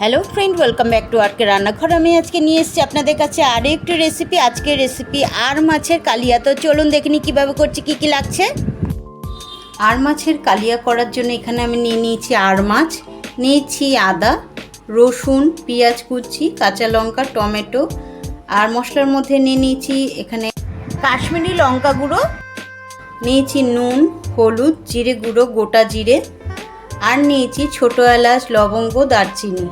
Hello friend welcome back to আর্কের রান্নাঘর আমি আজকে নিয়ে এসেছি আপনাদের কাছে আরও একটি রেসিপি আজকের রেসিপি আর মাছের কালিয়া। তো চলুন দেখে নিই কীভাবে করছি, কী কী লাগছে। আর মাছের কালিয়া করার জন্য এখানে আমি নিয়ে নিয়েছি আর মাছ, নিয়েছি আদা, রসুন, পেঁয়াজ কুচি, কাঁচা লঙ্কা, টমেটো। আর মশলার মধ্যে নিয়ে নিয়েছি এখানে কাশ্মীরি লঙ্কা গুঁড়ো, নিয়েছি নুন, হলুদ, জিরে গুঁড়ো, গোটা জিরে। আর নিয়েছি ছোটো এলাচ, লবঙ্গ, দারচিনি।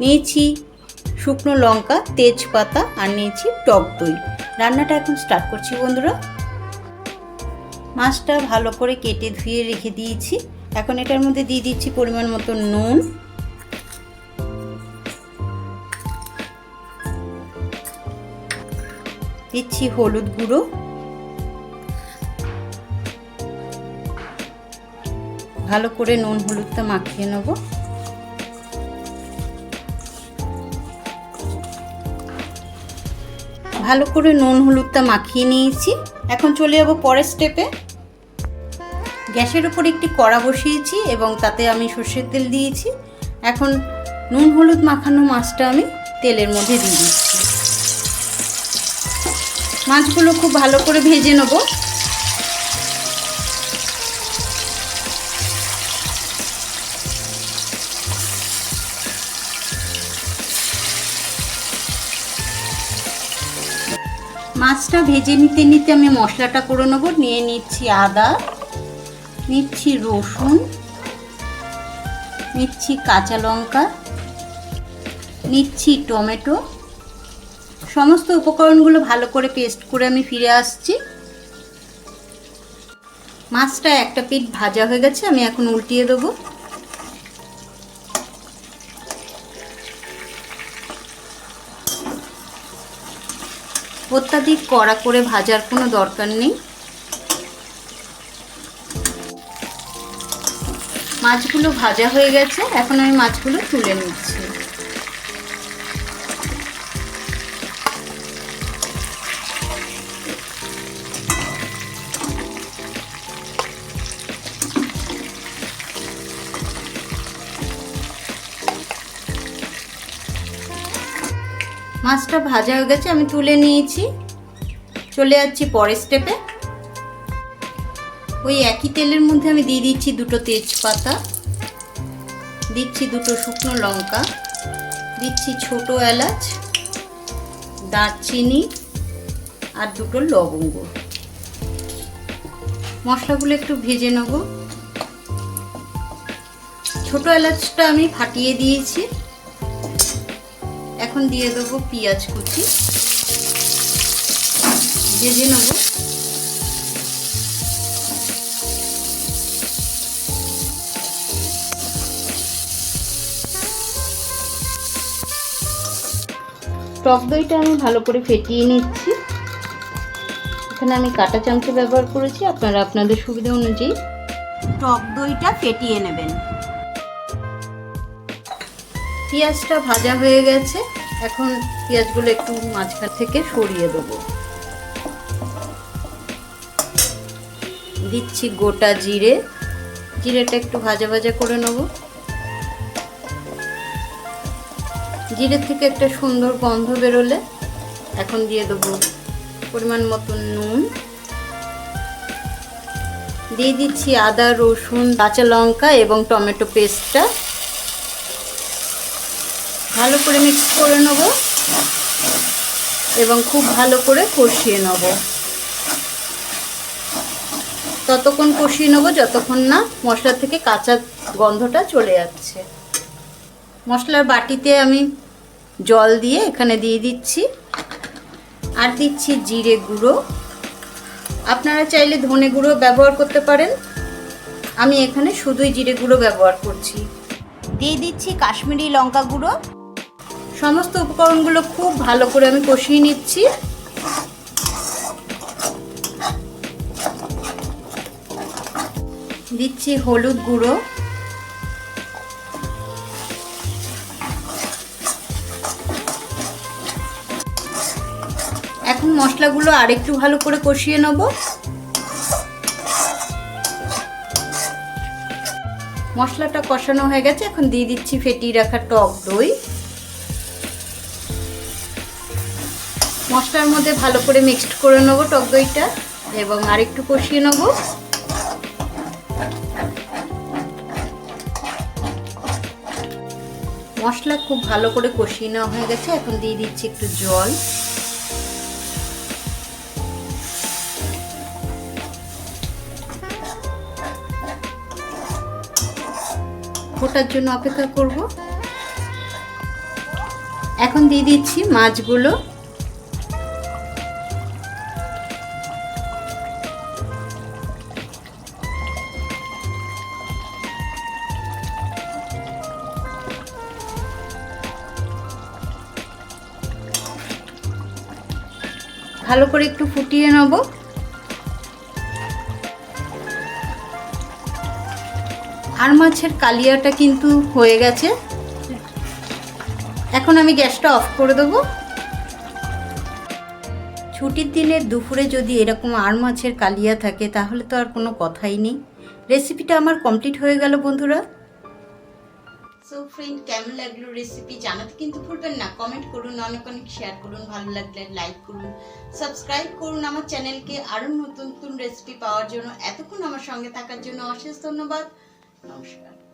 নিয়েছি শুকনো লঙ্কা, তেজপাতা আর নিয়েছি টক দই। রান্নাটা এখন স্টার্ট করছি বন্ধুরা। মাছটা ভালো করে কেটে ধুয়ে রেখে দিয়েছি। এখন এটার মধ্যে দিয়ে দিচ্ছি পরিমাণ মতো নুন। দিচ্ছি হলুদ গুঁড়ো। ভালো করে নুন হলুদটা মাখিয়ে নেব। ভালো করে নুন হলুদটা মাখিয়ে নিয়েছি। এখন চলে যাব পরের স্টেপে গ্যাসের উপর একটি কড়া বসিয়েছি এবং তাতে আমি সর্ষের তেল দিয়েছি। এখন নুন হলুদ মাখানো মাছটা আমি তেলের মধ্যে দিয়ে দিচ্ছি। মাছগুলো খুব ভালো করে ভেজে নেব। মাছটা ভেজে নিতে নিতে আমি মশলাটা করে নেব। নিয়ে নিচ্ছি আদা, নিচ্ছি রসুন, নিচ্ছি কাঁচা লঙ্কা, নিচ্ছি টমেটো। সমস্ত উপকরণগুলো ভালো করে পেস্ট করে আমি ফিরে আসছি। মাছটা একটা পিঠ ভাজা হয়ে গেছে, আমি এখন উল্টিয়ে দেবো। অত্যাধিক কড়া করে ভাজার কোনো দরকার নেই। মাছগুলো ভাজা হয়ে গেছে, এখন আমি মাছগুলো তুলে নিচ্ছি। মাছটা ভাজা হয়ে গেছে, আমি তুলে নিয়েছি। চলে যাচ্ছি পরের স্টেপে ওই একই তেলের মধ্যে আমি দিয়ে দিচ্ছি দুটো তেজপাতা, দিচ্ছি দুটো শুকনো লঙ্কা, দিচ্ছি ছোট এলাচ, দারচিনি আর দুটো লবঙ্গ। মশলাগুলো একটু ভেজে নেব। ছোট এলাচটা আমি ফাটিয়ে দিয়েছি। এখন দিয়ে দেবো পেঁয়াজ কুচি। ভেজে নেব। টক দইটা আমি ভালো করে ফেটিয়ে নিচ্ছি। এখানে আমি কাটা চামচে ব্যবহার করেছি, আপনারা আপনাদের সুবিধা অনুযায়ী টক দইটা ফেটিয়ে নেবেন। পেঁয়াজটা ভাজা হয়ে গেছে। এখন পেঁয়াজগুলো একটু মাঝখান থেকে সরিয়ে দেবো। দিচ্ছি গোটা জিরে। জিরেটা একটু ভাজা ভাজা করে নেব। জিরে থেকে একটা সুন্দর গন্ধ বেরোলে এখন দিয়ে দেবো পরিমাণ মতো নুন। দিয়ে দিচ্ছি আদা, রসুন, কাঁচা লঙ্কা এবং টমেটো পেস্টটা। ভালো করে মিক্স করে নেব এবং খুব ভালো করে কষিয়ে নেব। ততক্ষণ কষিয়ে নেব যতক্ষণ না মশলা থেকে কাঁচা গন্ধটা চলে যাচ্ছে। মশলার বাটিতে আমি জল দিয়ে এখানে দিয়ে দিচ্ছি। আর দিচ্ছি জিরে গুঁড়ো। আপনারা চাইলে ধনে গুঁড়ো ব্যবহার করতে পারেন। আমি এখানে শুধুই জিরে গুঁড়ো ব্যবহার করছি। দিয়ে দিচ্ছি কাশ্মীরি লঙ্কা গুঁড়ো। সমস্ত উপকরণগুলো খুব ভালো করে আমি কষিয়ে নিচ্ছি। দিচ্ছি হলুদ গুঁড়ো। এখন মশলাগুলো আরেকটু ভালো করে কষিয়ে নেব। মশলাটা কষানো হয়ে গেছে, এখন দিয়ে দিচ্ছি ফেটিয়ে রাখা টক দই। মশলার মধ্যে ভালো করে মিক্সড করে নেব টক দইটা এবং আরেকটু কষিয়ে নেব। মশলা খুব ভালো করে কষিয়ে নেওয়া হয়ে গেছে, এখন দিয়ে দিচ্ছি একটু জল। ফোটার জন্য অপেক্ষা করব। এখন দিয়ে দিচ্ছি মাছগুলো। ভালো করে একটু ফুটিয়ে নেব। আর মাছের কালিয়াটা কিন্তু হয়ে গেছে। এখন আমি গ্যাসটা অফ করে দেবো। ছুটির দিনের দুপুরে যদি এরকম আর মাছের কালিয়া থাকে, তাহলে তো আর কোনো কথাই নেই। রেসিপিটা আমার কমপ্লিট হয়ে গেল, বন্ধুরা। সো ফ্রেন্ড কেমন লাগল রেসিপি জানাতে কিন্তু ভুলবেন না। কমেন্ট করুন, অনেক অনেক শেয়ার করুন, ভালো লাগলে লাইক করুন। সাবস্ক্রাইব করুন আমার চ্যানেলকে আরও নতুন নতুন রেসিপি পাওয়ার জন্য। এতক্ষণ আমার সঙ্গে থাকার জন্য অশেষ ধন্যবাদ। নমস্কার।